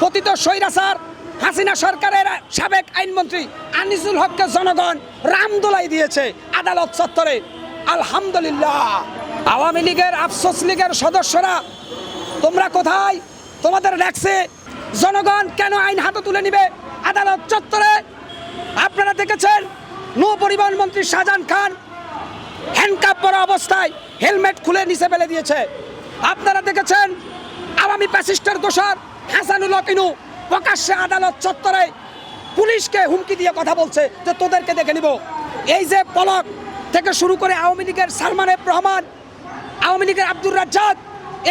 পতিত স্বৈরাচার হাসিনা সরকারের সাবেক আইনমন্ত্রী আনিসুল হককে জনগণ রামদোলাই দিয়েছে আদালত চত্বরে। আলহামদুলিল্লাহ। আওয়ামী লীগের আফসোস লীগের সদস্যরা, তোমরা কোথায়? তোমাদের ডাকছে জনগণ কেন আইন হাতে তুলে নিবে? আদালত চত্বরে, আপনারা দেখেছেন, নৌ পরিবহন মন্ত্রী শাহজাহান খান হ্যান্ডকাপ পরা অবস্থায় হেলমেট খুলে নিচে ফেলে দিয়েছে। আপনারা দেখেছেন, আওয়ামী প্যাসিস্টার দোষর হাসানুল হকিনু প্রকাশ্যে আদালত চত্বরে পুলিশকে হুমকি দিয়ে কথা বলছে যে তোদেরকে দেখে নিব। এই যে পলক থেকে শুরু করে আওয়ামী লীগের সালমান এফ রহমান, আওয়ামী লীগের আব্দুর রাজ্জাক,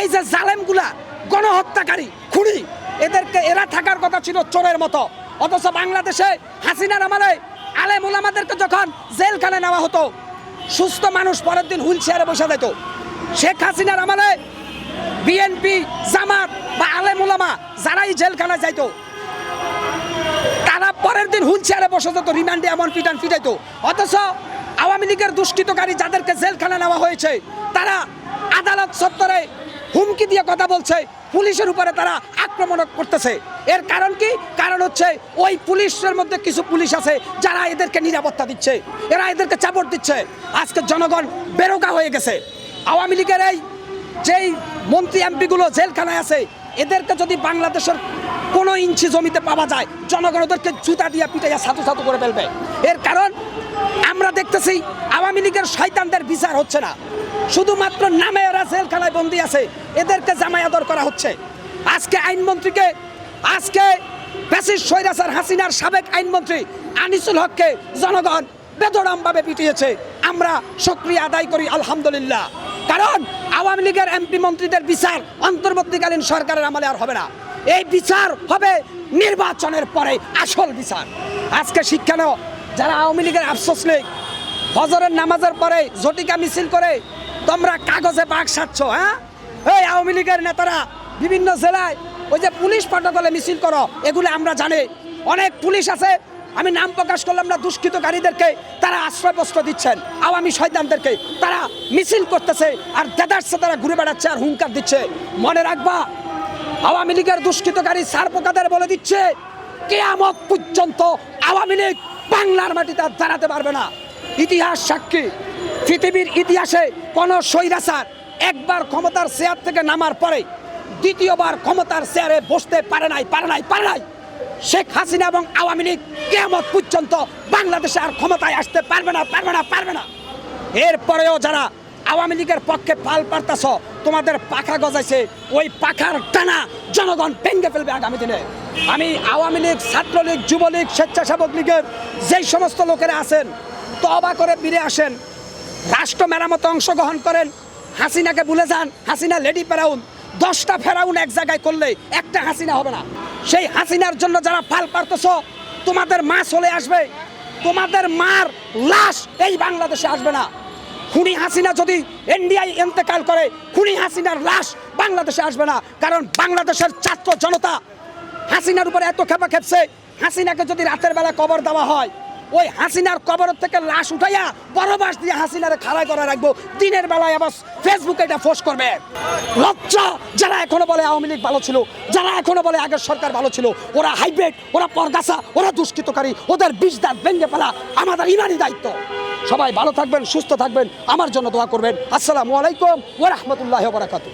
এই যে জালেমগুলা, গণহত্যাকারী খুনি এদেরকে এরা থাকার কথা ছিল চোরের মতো। অথচ বাংলাদেশে হাসিনার আমলে আলেম ওলামাদেরকে যখন জেলখানে নেওয়া হতো, সুস্থ মানুষ পরের দিন হুইল চেয়ারে বসে যেত। শেখ হাসিনার আমলে বিএনপি, জামাত বা আলেম ওলামা যারাই জেলখানায় যাইতো, তারা পরের দিন হুইল চেয়ারে বসে যেত, রিমান্ডে এমন পিটান পিটাইতো অথচ আওয়ামী লীগের দুষ্কৃতকারী যাদেরকে জেলখানা নেওয়া হয়েছে, তারা আদালত চত্বরে হুমকি দিয়ে কথা বলছে, পুলিশের উপরে তারা আক্রমণ করতেছে। এর কারণ কি? কারণ হচ্ছে ওই পুলিশের মধ্যে কিছু পুলিশ আছে, যারা এদেরকে নিরাপত্তা দিচ্ছে, এরা এদেরকে চাপড় দিচ্ছে। আজকে জনগণ বেরোকা হয়ে গেছে। আওয়ামী লীগের এই যেই মন্ত্রী এমপিগুলো জেলখানায় আছে এদেরকে যদি বাংলাদেশের কোনো ইঞ্চি জমিতে পাওয়া যায়, জনগণ ওদেরকে জুতা দিয়ে পিটাইয়া ছাতু ছাতু করে ফেলবে। এর কারণ, আমরা দেখতেছি আওয়ামী লীগের শয়তানদের বিচার হচ্ছে না। শুধুমাত্র নামে এরা জেলখানায় বন্দি আছে, এদেরকে জামায়াদর করা হচ্ছে। আজকে আইনমন্ত্রীকে, আজকে প্যাসিস সৈরাসার হাসিনার সাবেক আইনমন্ত্রী আনিসুল হককে জনগণ বেদরামভাবে পিটিয়েছে। আমরা সক্রিয় আদায় করি, আলহামদুলিল্লাহ। কারণ আওয়ামী লীগের এমপি মন্ত্রীদের বিচার অন্তর্বর্তীকালীন সরকারের আমলে আর হবে না। এই বিচার হবে নির্বাচনের পরে আসল বিচার। আজকে শিক্ষা শিক্ষানো যারা আওয়ামী লীগের আফসোস লীগ হজরের নামাজের পরে জটিকা মিছিল করে তোমরা কাগজে বাঘ সাচ্ছ হ্যাঁ? এই আওয়ামী লীগের নেতারা বিভিন্ন জেলায় ওই যে পুলিশ প্রটোকলে মিছিল করো, এগুলো আমরা জানি। অনেক পুলিশ আছে আমি নাম প্রকাশ করলাম না, দুষ্কৃতকারীদেরকে তারা আশ্রয়বস্ত্র দিচ্ছেন। আওয়ামী শয়তানদেরকে তারা মিছিল করতেছে আর দেদারসে তারা ঘুরে বেড়াচ্ছে আর হুঙ্কার দিচ্ছে। মনে রাখবা, আওয়ামী লীগের দুষ্কৃতকারী সার পোকাদের বলে দিচ্ছে, কেয়ামত পর্যন্ত আওয়ামী লীগ বাংলার মাটিতে আর দাঁড়াতে পারবে না। ইতিহাস সাক্ষী, পৃথিবীর ইতিহাসে কোনো স্বৈরাচার একবার ক্ষমতার চেয়ার থেকে নামার পরে দ্বিতীয়বার ক্ষমতার চেয়ারে বসতে পারে নাই পারে নাই পারে নাই। শেখ হাসিনা এবং আওয়ামী লীগ কেমত পর্যন্ত বাংলাদেশে আর ক্ষমতায় আসতে পারবে না পারবে না পারবে না। এরপরেও যারা আওয়ামী লীগের পক্ষে পাল পারতাছ, তোমাদের পাখা গজাইছে, ওই পাখার টানা জনগণ ভেঙ্গে ফেলবে আগামী দিনে। আমি আওয়ামী লীগ, ছাত্রলীগ, যুবলীগ, স্বেচ্ছাসেবক লীগের যেই সমস্ত লোকেরা আছেন তবা করে ফিরে আসেন, রাষ্ট্র মেরামতে অংশগ্রহণ করেন, হাসিনাকে ভুলে যান, হাসিনা লেডি ফেরাউন, দশটা ফেরাউন এক জায়গায় করলে একটা হাসিনা হবে না। সেই হাসিনার জন্য যারা ফাল পারতেছ, তোমাদের মা চলে আসবে। তোমাদের মার লাশ এই বাংলাদেশে আসবে না। খুনি হাসিনা যদি এনডিআই এন্তেকাল করে, খুনি হাসিনার লাশ বাংলাদেশে আসবে না। কারণ বাংলাদেশের ছাত্র জনতা হাসিনার উপরে এত খেপা খেপছে। হাসিনাকে যদি রাতের বেলা কবর দেওয়া হয় ওই হাসিনার কবর থেকে লাশ উঠাইয়া বড় বাস দিয়ে হাসিনারে খাড়াই করে রাখব। দিনের বেলায় আবার ফেসবুকে এটা পোস্ট করবে। লজ্জা, যারা এখনও বলে আওয়ামী লীগ ভালো ছিল, যারা এখনও বলে আগের সরকার ভালো ছিল, ওরা হাইব্রিড, ওরা পরগাছা, ওরা দুষ্কৃতকারী, ওদের বিষ দাঁত ভেঙে ফেলা আমাদের ইমানই দায়িত্ব। সবাই ভালো থাকবেন, সুস্থ থাকবেন, আমার জন্য দোয়া করবেন। আসসালামু আলাইকুম ওরহমতুল্লাহ বারাকাতু